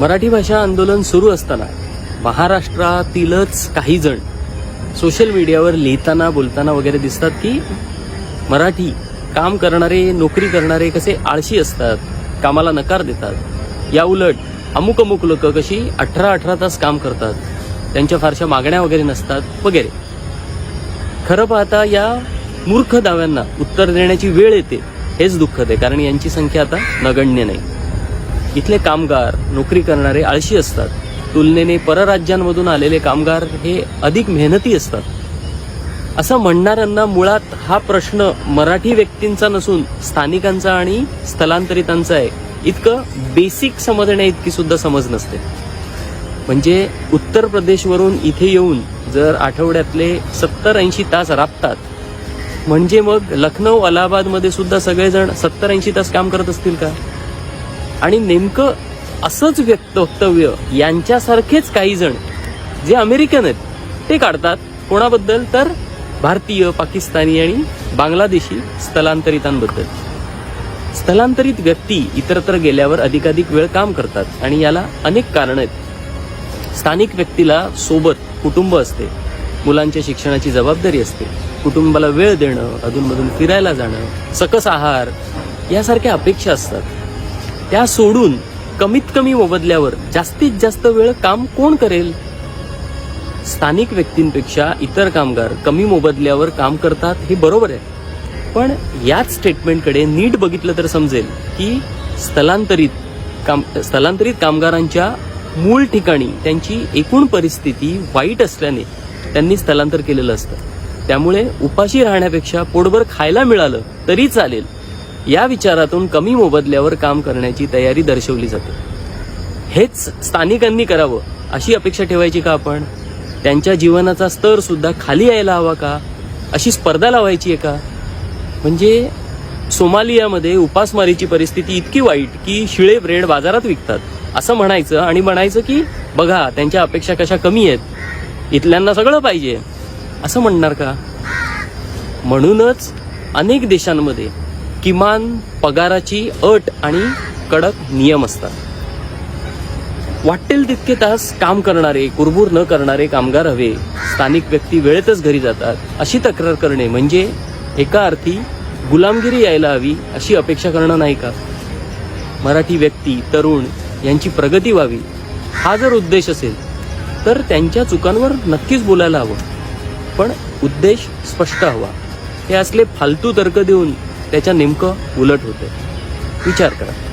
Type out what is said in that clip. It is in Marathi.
मराठी भाषा आंदोलन सुरू असताना महाराष्ट्रातीलच काही जण सोशल मीडियावर लिहिताना बोलताना वगैरे दिसतात की मराठी काम करणारे नोकरी करणारे कसे आळशी असतात कामाला नकार देतात. या उलट अमुक अमुक लोक कशी अठरा अठरा तास काम करतात त्यांच्या फारशा मागण्या वगैरे नसतात वगैरे. खरं पाहता या मूर्ख दाव्यांना उत्तर देण्याची वेळ येते हेच दुःखद आहे कारण यांची संख्या आता नगण्य नाही. इथले कामगार नोकरी करणारे आळशी असतात. तुलनेने परराज्यांमधून आलेले कामगार हे अधिक मेहनती असतात. असं म्हणणाऱ्यांना मुळात हा प्रश्न मराठी व्यक्तींचा नसून स्थानिकांचा आणि स्थलांतरितांचा आहे. इतकं बेसिक समजण्या इतकी सुद्धा समज नसते. म्हणजे उत्तर प्रदेशवरून इथे येऊन जर आठवड्यातले सत्तर ऐंशी तास राबतात म्हणजे मग लखनौ अलाहाबादमध्ये सुद्धा सगळेजण सत्तर ऐंशी तास काम करत असतील का? आणि नेमकं असंच वक्तव्य यांच्यासारखेच काही जण जे अमेरिकन आहेत ते काढतात. कोणाबद्दल? तर भारतीय पाकिस्तानी आणि बांगलादेशी स्थलांतरितांबद्दल. स्थलांतरित व्यक्ती इतरत्र गेल्यावर अधिकाधिक वेळ काम करतात आणि याला अनेक कारणं आहेत. स्थानिक व्यक्तीला सोबत कुटुंब असते. मुलांच्या शिक्षणाची जबाबदारी असते. कुटुंबाला वेळ देणं अधूनमधून फिरायला जाणं सकस आहार यासारख्या अपेक्षा असतात. त्या सोडून कमीत कमी मोबदल्यावर जास्तीत जास्त वेळ काम कोण करेल? स्थानिक व्यक्तींपेक्षा इतर कामगार कमी मोबदल्यावर काम करतात हे बरोबर आहे. पण याच स्टेटमेंटकडे नीट बघितलं तर समजेल की स्थलांतरित काम स्थलांतरित कामगारांच्या मूळ ठिकाणी त्यांची एकूण परिस्थिती वाईट असल्याने त्यांनी स्थलांतर केलेलं असतं. त्यामुळे उपाशी राहण्यापेक्षा पोटभर खायला मिळालं तरी चालेल. या विचारातून कमी मोबदल्यावर काम करण्याची तयारी दर्शवली जाते. हेच स्थानिकांनी करावं अशी अपेक्षा ठेवायची का आपण? त्यांच्या जीवनाचा स्तर सुद्धा खाली यायला हवा का? अशी स्पर्धा लावायची आहे का? म्हणजे सोमालियामध्ये उपासमारीची परिस्थिती इतकी वाईट की शिळे ब्रेड बाजारात विकतात असं म्हणायचं आणि म्हणायचं की बघा त्यांच्या अपेक्षा कशा कमी आहेत? इथल्यांना सगळं पाहिजे. असं म्हणणार का? म्हणूनच अनेक देशांमध्ये किमान पगाराची अट आणि कडक नियम असतात. वाटेल तितके तास काम करणारे कुरबूर न करणारे कामगार हवे. स्थानिक व्यक्ती वेळेतच घरी जातात. अशी तक्रार करणे म्हणजे एका अर्थी गुलामगिरी यायला हवी अशी अपेक्षा करणं नाही का? मराठी व्यक्ती तरुण यांची प्रगती व्हावी. हा जर उद्देश असेल तर त्यांच्या चुकांवर नक्कीच बोलायला हवं. पण उद्देश स्पष्ट हवा. हे असले फालतू तर्क देऊन त्याच्या नेमकं उलट होतं. विचार करा.